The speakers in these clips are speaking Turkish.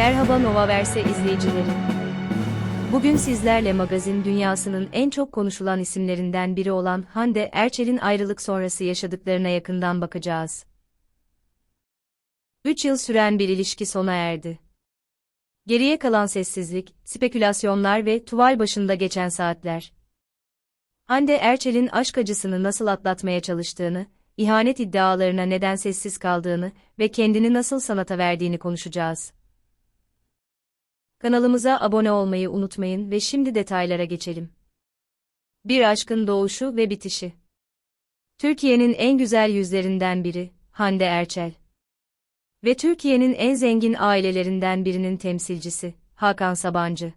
Merhaba Novaverse izleyicileri. Bugün sizlerle magazin dünyasının en çok konuşulan isimlerinden biri olan Hande Erçel'in ayrılık sonrası yaşadıklarına yakından bakacağız. 3 yıl süren bir ilişki sona erdi. Geriye kalan sessizlik, spekülasyonlar ve tuval başında geçen saatler. Hande Erçel'in aşk acısını nasıl atlatmaya çalıştığını, ihanet iddialarına neden sessiz kaldığını ve kendini nasıl sanata verdiğini konuşacağız. Kanalımıza abone olmayı unutmayın ve şimdi detaylara geçelim. Bir aşkın doğuşu ve bitişi. Türkiye'nin en güzel yüzlerinden biri, Hande Erçel. Ve Türkiye'nin en zengin ailelerinden birinin temsilcisi, Hakan Sabancı.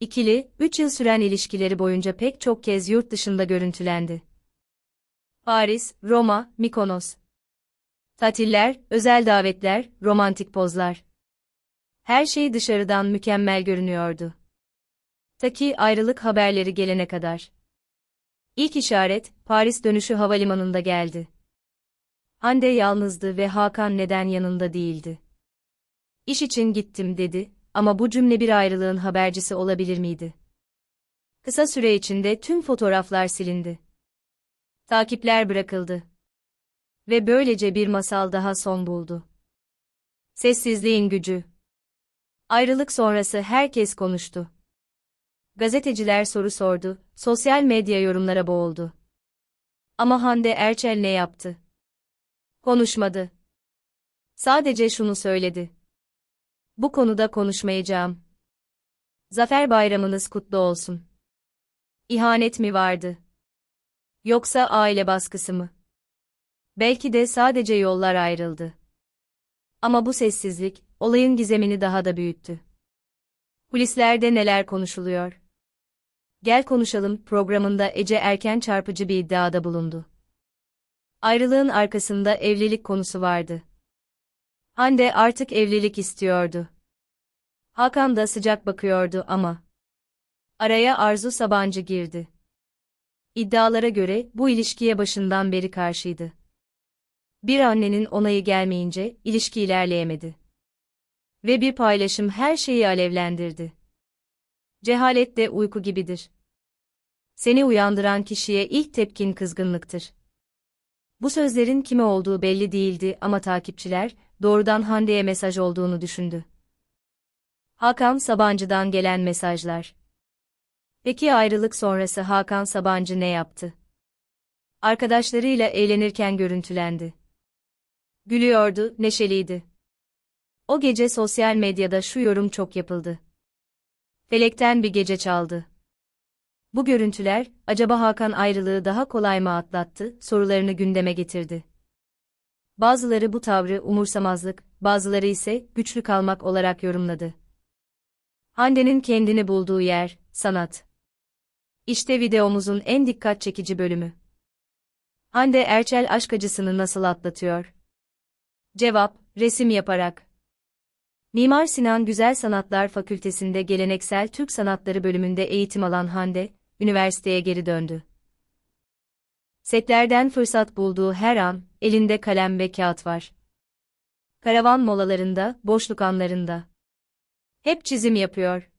İkili, 3 yıl süren ilişkileri boyunca pek çok kez yurt dışında görüntülendi. Paris, Roma, Mikonos. Tatiller, özel davetler, romantik pozlar. Her şey dışarıdan mükemmel görünüyordu. Ta ki ayrılık haberleri gelene kadar. İlk işaret, Paris dönüşü havalimanında geldi. Hande yalnızdı ve Hakan neden yanında değildi. İş için gittim dedi ama bu cümle bir ayrılığın habercisi olabilir miydi? Kısa süre içinde tüm fotoğraflar silindi. Takipler bırakıldı. Ve böylece bir masal daha son buldu. Sessizliğin gücü. Ayrılık sonrası herkes konuştu. Gazeteciler soru sordu, sosyal medya yorumlara boğuldu. Ama Hande Erçel ne yaptı? Konuşmadı. Sadece şunu söyledi. Bu konuda konuşmayacağım. Zafer bayramınız kutlu olsun. İhanet mi vardı? Yoksa aile baskısı mı? Belki de sadece yollar ayrıldı. Ama bu sessizlik, olayın gizemini daha da büyüttü. Kulislerde neler konuşuluyor? Gel konuşalım programında Ece Erken çarpıcı bir iddiada bulundu. Ayrılığın arkasında evlilik konusu vardı. Hande artık evlilik istiyordu. Hakan da sıcak bakıyordu ama. Araya Arzu Sabancı girdi. İddialara göre bu ilişkiye başından beri karşıydı. Bir annenin onayı gelmeyince ilişki ilerleyemedi. Ve bir paylaşım her şeyi alevlendirdi. Cehalet de uyku gibidir. Seni uyandıran kişiye ilk tepkin kızgınlıktır. Bu sözlerin kime olduğu belli değildi ama takipçiler, doğrudan Hande'ye mesaj olduğunu düşündü. Hakan Sabancı'dan gelen mesajlar. Peki ayrılık sonrası Hakan Sabancı ne yaptı? Arkadaşlarıyla eğlenirken görüntülendi. Gülüyordu, neşeliydi. O gece sosyal medyada şu yorum çok yapıldı. Felekten bir gece çaldı. Bu görüntüler, acaba Hakan ayrılığı daha kolay mı atlattı, sorularını gündeme getirdi. Bazıları bu tavrı umursamazlık, bazıları ise güçlü kalmak olarak yorumladı. Hande'nin kendini bulduğu yer, sanat. İşte videomuzun en dikkat çekici bölümü. Hande Erçel aşk acısını nasıl atlatıyor? Cevap, resim yaparak. Mimar Sinan Güzel Sanatlar Fakültesi'nde Geleneksel Türk Sanatları bölümünde eğitim alan Hande, üniversiteye geri döndü. Setlerden fırsat bulduğu her an, elinde kalem ve kağıt var. Karavan molalarında, boşluk anlarında. Hep çizim yapıyor.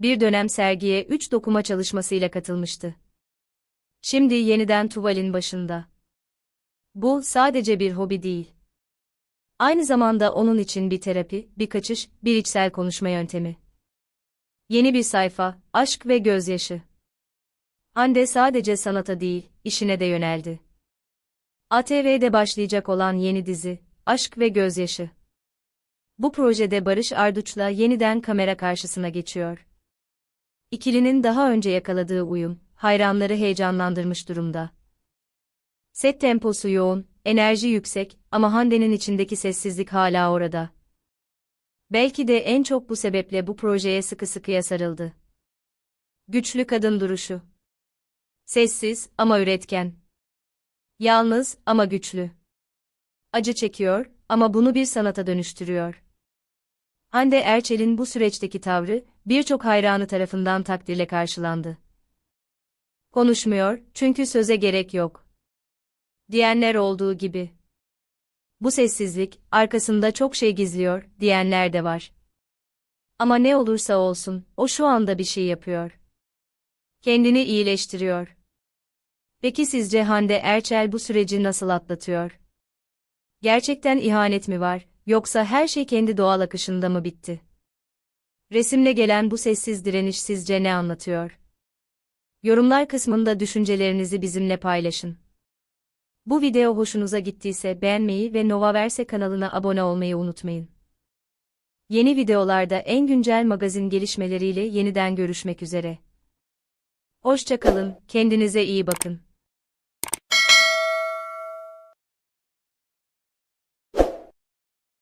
Bir dönem sergiye üç dokuma çalışmasıyla katılmıştı. Şimdi yeniden tuvalin başında. Bu sadece bir hobi değil. Aynı zamanda onun için bir terapi, bir kaçış, bir içsel konuşma yöntemi. Yeni bir sayfa, aşk ve gözyaşı. Hande sadece sanata değil, işine de yöneldi. ATV'de başlayacak olan yeni dizi, Aşk ve Gözyaşı. Bu projede Barış Arduç'la yeniden kamera karşısına geçiyor. İkilinin daha önce yakaladığı uyum, hayranları heyecanlandırmış durumda. Set temposu yoğun, enerji yüksek ama Hande'nin içindeki sessizlik hala orada. Belki de en çok bu sebeple bu projeye sıkı sıkıya sarıldı. Güçlü kadın duruşu. Sessiz ama üretken. Yalnız ama güçlü. Acı çekiyor ama bunu bir sanata dönüştürüyor. Hande Erçel'in bu süreçteki tavrı birçok hayranı tarafından takdirle karşılandı. Konuşmuyor çünkü söze gerek yok. Diyenler olduğu gibi. Bu sessizlik, arkasında çok şey gizliyor, diyenler de var. Ama ne olursa olsun, o şu anda bir şey yapıyor. Kendini iyileştiriyor. Peki sizce Hande Erçel bu süreci nasıl atlatıyor? Gerçekten ihanet mi var, yoksa her şey kendi doğal akışında mı bitti? Resimle gelen bu sessiz direniş sizce ne anlatıyor? Yorumlar kısmında düşüncelerinizi bizimle paylaşın. Bu video hoşunuza gittiyse beğenmeyi ve Novaverse kanalına abone olmayı unutmayın. Yeni videolarda en güncel magazin gelişmeleriyle yeniden görüşmek üzere. Hoşçakalın, kendinize iyi bakın.